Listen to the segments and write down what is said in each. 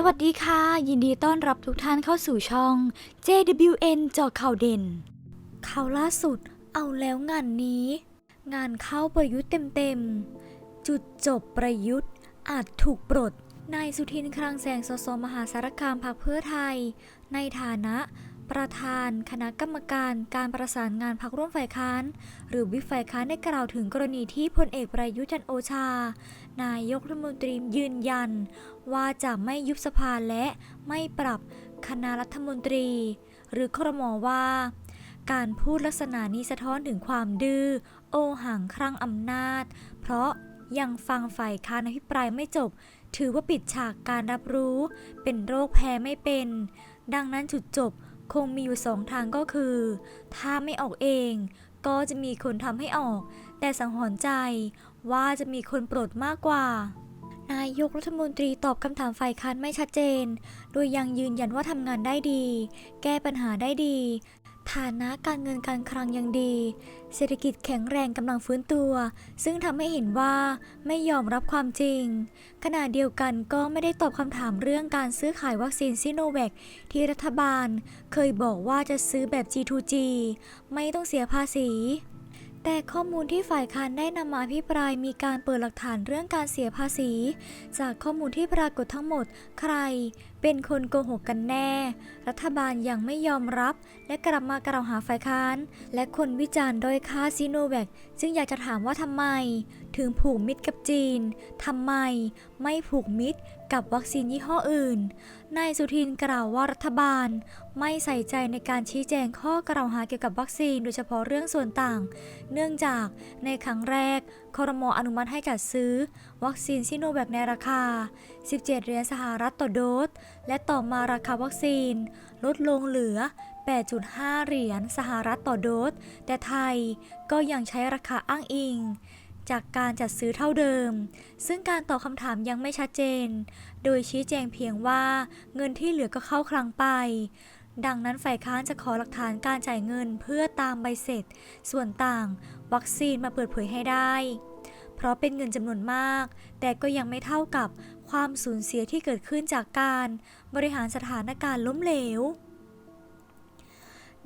สวัสดีค่ะ ยินดีต้อนรับทุกท่านเข้าสู่ช่อง JWN เจอข่าวเด่น ข่าวล่าสุดเอาแล้วงานนี้ งานเข้าประยุทธ์เต็มๆ จุดจบประยุทธ์อาจถูกปลดนายสุทินคลังแสงสสมหาสารคามพักเพื่อไทย ในฐานะ ประธานคณะกรรมการการประสานงานพักร่วมฝ่ายค้าน หรือวิฝ่ายค้านได้กล่าวถึงกรณีที่พลเอกประยุทธ์จันโอชา นายกรัฐมนตรียืนยัน ว่าจะไม่ยุบสภาและไม่ปรับคณะรัฐมนตรี หรือครมว่า การพูดลักษณะนี้สะท้อนถึงความดื้อโอหังครั่งอำนาจ เพราะยังฟังฝ่ายค้านอภิปรายไม่จบ ถือว่าปิดฉากการรับรู้ เป็นโรคแพ้ไม่เป็น ดังนั้นจุดจบ คงมีอยู่สองทางก็คือ ถ้าไม่ออกเอง ก็จะมีคนทำให้ออก แต่สังหรณ์ใจว่าจะมีคนโปรดมากกว่านายกรัฐมนตรีตอบคำถามฝ่ายค้านไม่ชัดเจน โดยยังยืนยันว่าทำงานได้ดี แก้ปัญหาได้ดี ฐานะการเงินการคลังยังดี เศรษฐกิจแข็งแรงกำลังฟื้นตัว ซึ่งทำให้เห็นว่าไม่ยอมรับความจริง ขณะเดียวกันก็ไม่ได้ตอบคำถามเรื่องการซื้อขายวัคซีนซิโนแวคที่รัฐบาล เคยบอกว่าจะซื้อแบบ G2G ไม่ต้องเสียภาษีแต่ข้อมูลที่ฝ่ายค้านได้นำมาอภิปรายมีการเปิดหลักฐานเรื่องการเสียภาษี จากข้อมูลที่ปรากฏทั้งหมด ใครเป็นคนโกหกกันแน่ รัฐบาลยังไม่ยอมรับ และกลับมากล่าวหาฝ่ายค้าน และคนวิจารณ์โดยค่าซิโนแวคจึงอยากจะถามว่าทำไม ถึงผูกมิตรกับจีนทำไม ไม่ผูกมิตรกับวัคซีนยี่ห้ออื่น นายสุทินกล่าวว่ารัฐบาล ไม่ใส่ใจในการชี้แจงข้อกล่าวหาเกี่ยวกับวัคซีนโดยเฉพาะเรื่องส่วนต่าง เนื่องจากในครั้งแรกคอรมออนุมัติให้จัดซื้อ วัคซีนซิโนแวคในราคา 17 เหรียญสหรัฐต่อโดส และต่อมาราคาวัคซีน ลดลงเหลือ 8.5 เหรียญสหรัฐต่อโดส แต่ไทยก็ยังใช้ราคาอ้างอิงจากการจัดซื้อเท่าเดิม ซึ่งการตอบคำถามยังไม่ชัดเจน โดยชี้แจงเพียงว่าเงินที่เหลือก็เข้าคลังไป ดังนั้นฝ่ายค้านจะขอหลักฐานการจ่ายเงินเพื่อตามใบเสร็จ ส่วนต่าง วัคซีนมาเปิดเผยให้ได้ เพราะเป็นเงินจำนวนมาก แต่ก็ยังไม่เท่ากับความสูญเสียที่เกิดขึ้นจากการบริหารสถานการณ์ล้มเหลว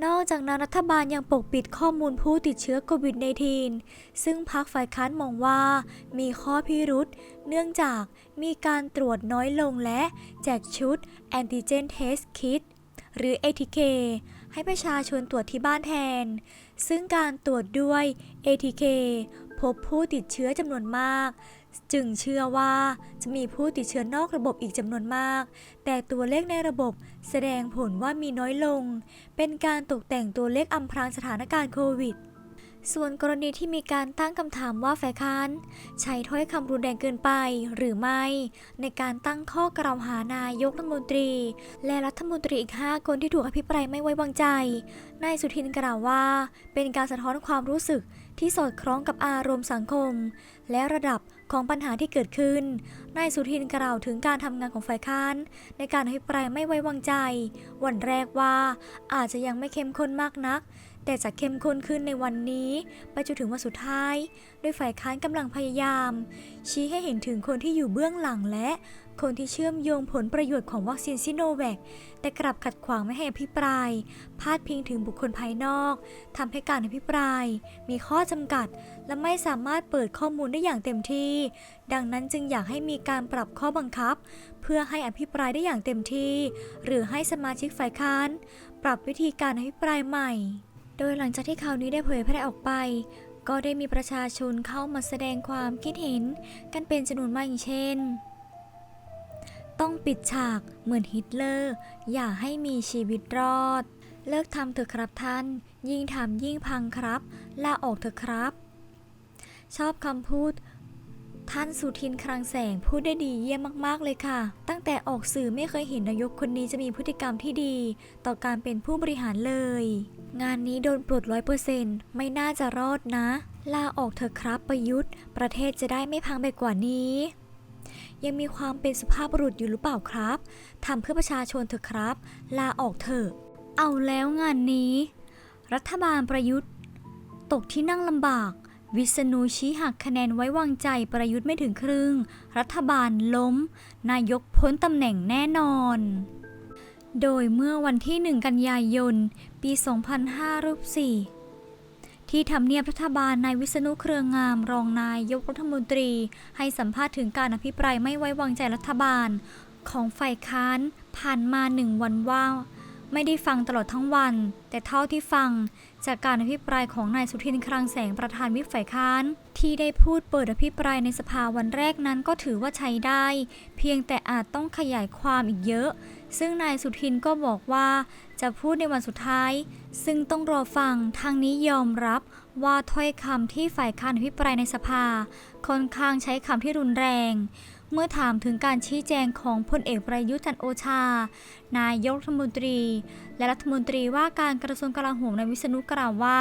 นอกจากนั้นรัฐบาลยังปกปิดข้อมูลผู้ติดเชื้อโควิด -19 ซึ่งพรรคฝ่ายค้านมองว่ามีข้อพิรุษเนื่องจากมีการตรวจน้อยลงและแจกชุด Antigen Test Kit หรือ ATK ให้ประชาชนตรวจที่บ้านแทน ซึ่งการตรวจด้วย ATK พบผู้ติดเชื้อจำนวนมาก จึงเชื่อว่าจะมีผู้ติดเชื้อนอกระบบอีกจำนวนมาก แต่ตัวเลขในระบบแสดงผลว่ามีน้อยลง เป็นการตกแต่งตัวเลขอำพรางสถานการณ์โควิด ส่วนกรณีที่มีการตั้งคำถามว่าฝ่ายค้านใช้ถ้อยคำรุนแรงเกินไปหรือไม่ ในการตั้งข้อกล่าวหานายกรัฐมนตรี และรัฐมนตรีอีก 5 คนที่ถูกอภิปรายไม่ไว้วางใจ นายสุทินกล่าวว่า เป็นการสะท้อนความรู้สึกที่สอดคล้องกับอารมณ์สังคม และระดับของปัญหาที่เกิดขึ้น นายสุทินกล่าวถึงการทำงานของฝ่ายค้าน ในการอภิปรายไม่ไว้วางใจ วันแรกว่าอาจจะยังไม่เข้มข้นมากนัก แต่จะเข้มข้นขึ้นในวันนี้ ไปจนถึงวันสุดท้าย โดยฝ่ายค้านกำลังพยายาม ชี้ให้เห็นถึงคนที่อยู่เบื้องหลังและ คนที่เชื่อมโยงผลประโยชน์ของวัคซีนซิโนแวคแต่กลับขัดขวางไม่ให้อภิปราย พาดพิงถึงบุคคลภายนอกทำให้การอภิปราย มีข้อจำกัด และไม่สามารถเปิดข้อมูลได้อย่างเต็มที่ ดังนั้นจึงอยากให้มีการปรับข้อบังคับ เพื่อให้อภิปรายได้อย่างเต็มที่ หรือให้สมาชิกฝ่ายค้าน ปรับวิธีการอภิปรายใหม่ โดยหลังจากที่ข่าวนี้ได้เผยแพร่ออกไป ก็ได้มีประชาชนเข้ามาแสดงความคิดเห็นกันเป็นจำนวนมากอย่างเช่น ต้องปิดฉากเหมือนฮิตเลอร์ อย่าให้มีชีวิตรอด เลิกทำเถอะครับท่าน ยิ่งทำยิ่งพังครับลาออกเถอะครับ ชอบคำพูด ท่านสุทินคลังแสงพูดได้ดีเยี่ยมมากๆเลยค่ะ ตั้งแต่ออกสื่อไม่เคยเห็นนายกคนนี้จะมีพฤติกรรมที่ดี ต่อการเป็นผู้บริหารเลย งานนี้โดนปลดร้อยเปอร์เซ็นต์ไม่น่าจะรอดนะ ลาออกเถอะครับประยุทธ์ ประเทศจะได้ไม่พังไปกว่านี้ ยังมีความเป็นสุภาพบุรุษอยู่หรือเปล่าครับทำเพื่อประชาชนเถอะครับ ลาออกเถอะ เอาแล้วงานนี้ รัฐบาลประยุทธ์ ตกที่นั่งลำบาก วิษณุชี้หักคะแนนไว้วางใจประยุทธ์ไม่ถึงครึ่ง รัฐบาลล้ม นายกพ้นตำแหน่งแน่นอน โดยเมื่อวันที่ 1 กันยายน ปี2005รูป4ที่ทำเนียบรัฐบาลนายวิษณุเครืองาม รองนายกรัฐมนตรี ให้สัมภาษณ์ถึงการอภิปรายไม่ไว้วางใจรัฐบาล ของฝ่ายค้านผ่านมาหนึ่งวันว่า ไม่ได้ฟังตลอดทั้งวัน แต่เท่าที่ฟัง จากการอภิปรายของนายสุทินคลังแสงประธานวิปฝ่ายค้าน ที่ได้พูดเปิดอภิปรายในสภาวันแรกนั้นก็ถือว่าใช้ได้ เพียงแต่อาจต้องขยายความอีกเยอะ ซึ่งนายสุทินก็บอกว่าจะพูดในวันสุดท้าย ซึ่งต้องรอฟังทางนี้ยอมรับว่าถ้อยคำที่ฝ่ายค้านอภิปรายในสภา ค่อนข้างใช้คำที่รุนแรง เมื่อถามถึงการชี้แจงของพลเอกประยุทธ์จันโอชา นายกรัฐมนตรี และรัฐมนตรีว่าการกระทรวงกลาโหมในวิษณุกล่าวว่า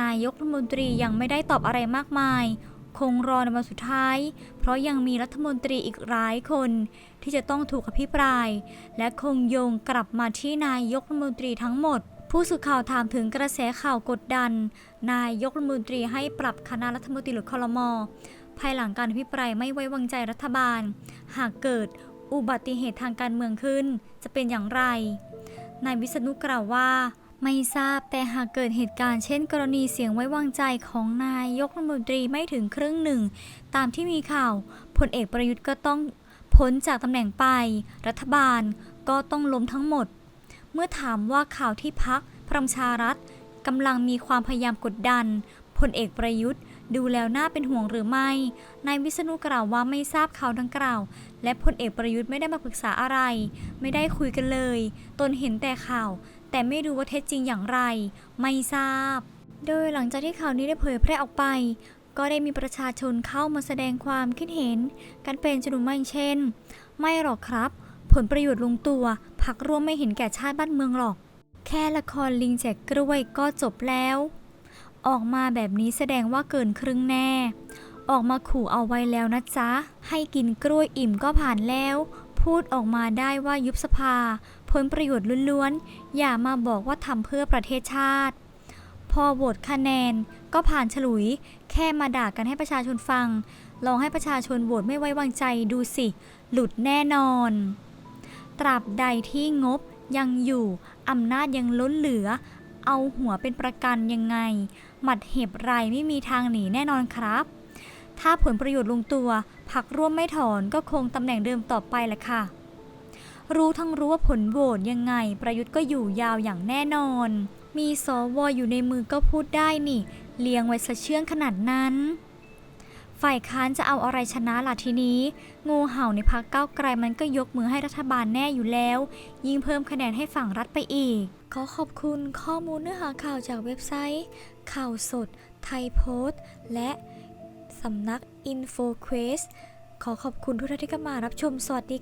นายกรัฐมนตรียังไม่ได้ตอบอะไรมากมาย คงรอในวันสุดท้าย เพราะยังมีรัฐมนตรีอีกหลายคน ที่จะต้องถูกอภิปราย และคงโยงกลับมาที่นายกรัฐมนตรีทั้งหมด ผู้สื่อข่าวถามถึงกระแสข่าวกดดัน นายกรัฐมนตรีให้ปรับคณะรัฐมนตรีหรือคลมอภายหลังการอภิปรายไม่ไว้วางใจรัฐบาล หากเกิดอุบัติเหตุทางการเมืองขึ้น จะเป็นอย่างไร นายวิษณุกล่าวว่า ไม่ทราบแต่หากเกิดเหตุการณ์เช่นกรณีเสียงไว้วางใจของนายยกรัฐมนตรีไม่ถึงครึ่งหนึ่ง ตามที่มีข่าวพลเอกประยุทธ์ก็ต้องพ้นจากตำแหน่งไป รัฐบาลก็ต้องล้มทั้งหมด เมื่อถามว่าข่าวที่พักพลังประชารัฐกำลังมีความพยายามกดดันพลเอกประยุทธ์ดูแล้วน่าเป็นห่วงหรือไม่ นายวิษณุกล่าวว่าไม่ทราบข่าวดังกล่าว และพลเอกประยุทธ์ไม่ได้มาปรึกษาอะไร ไม่ได้คุยกันเลย ตนเห็นแต่ข่าว แต่ไม่รู้ว่าเท็จจริงอย่างไร ไม่ทราบ โดยหลังจากที่ข่าวนี้ได้เผยแพร่ออกไป ก็ได้มีประชาชนเข้ามาแสดงความคิดเห็น กันเป็นจำนวนมากเช่น ไม่หรอกครับ ผลประโยชน์ลงตัวพักร่วมไม่เห็นแก่ชาติบ้านเมืองหรอก แค่ละครลิงแจกกล้วยก็จบแล้ว ออกมาแบบนี้แสดงว่าเกินครึ่งแน่ ออกมาขู่เอาไว้แล้วนะจ๊ะ ให้กินกล้วยอิ่มก็ผ่านแล้ว พูดออกมาได้ว่ายุบสภา ผลประโยชน์ล้วนๆ อย่ามาบอกว่าทำเพื่อประเทศชาติ พอโหวตคะแนนก็ผ่านฉลุย แค่มาด่ากันให้ประชาชนฟัง ลองให้ประชาชนโหวตไม่ไว้วางใจดูสิ หลุดแน่นอน ตราบใดที่งบยังอยู่อำนาจยังล้นเหลือ เอาหัวเป็นประกันยังไง หมัดเห็บไรไม่มีทางหนีแน่นอนครับ ถ้าผลประโยชน์ลงตัว พักร่วมไม่ถอนก็คงตำแหน่งเดิมต่อไปแหละค่ะ รู้ทั้งรู้ว่าผลโหวตยังไง ประยุทธ์ก็อยู่ยาวอย่างแน่นอน มีสวอยู่ในมือก็พูดได้นี่ เลี้ยงไว้สะเชื่องขนาดนั้น ฝ่ายค้านจะเอาอะไรชนะล่ะทีนี้ งูเห่าในพักเก้าไกลมันก็ยกมือให้รัฐบาลแน่อยู่แล้ว ยิ่งเพิ่มคะแนนให้ฝั่งรัฐไปอีก ขอขอบคุณข้อมูลเนื้อหาข่าวจากเว็บไซต์ ข่าวสด ไทยโพสต์ และสำนัก InfoQuest ขอขอบคุณทุกท่านที่เข้ามารับชม สวัสดีค่ะ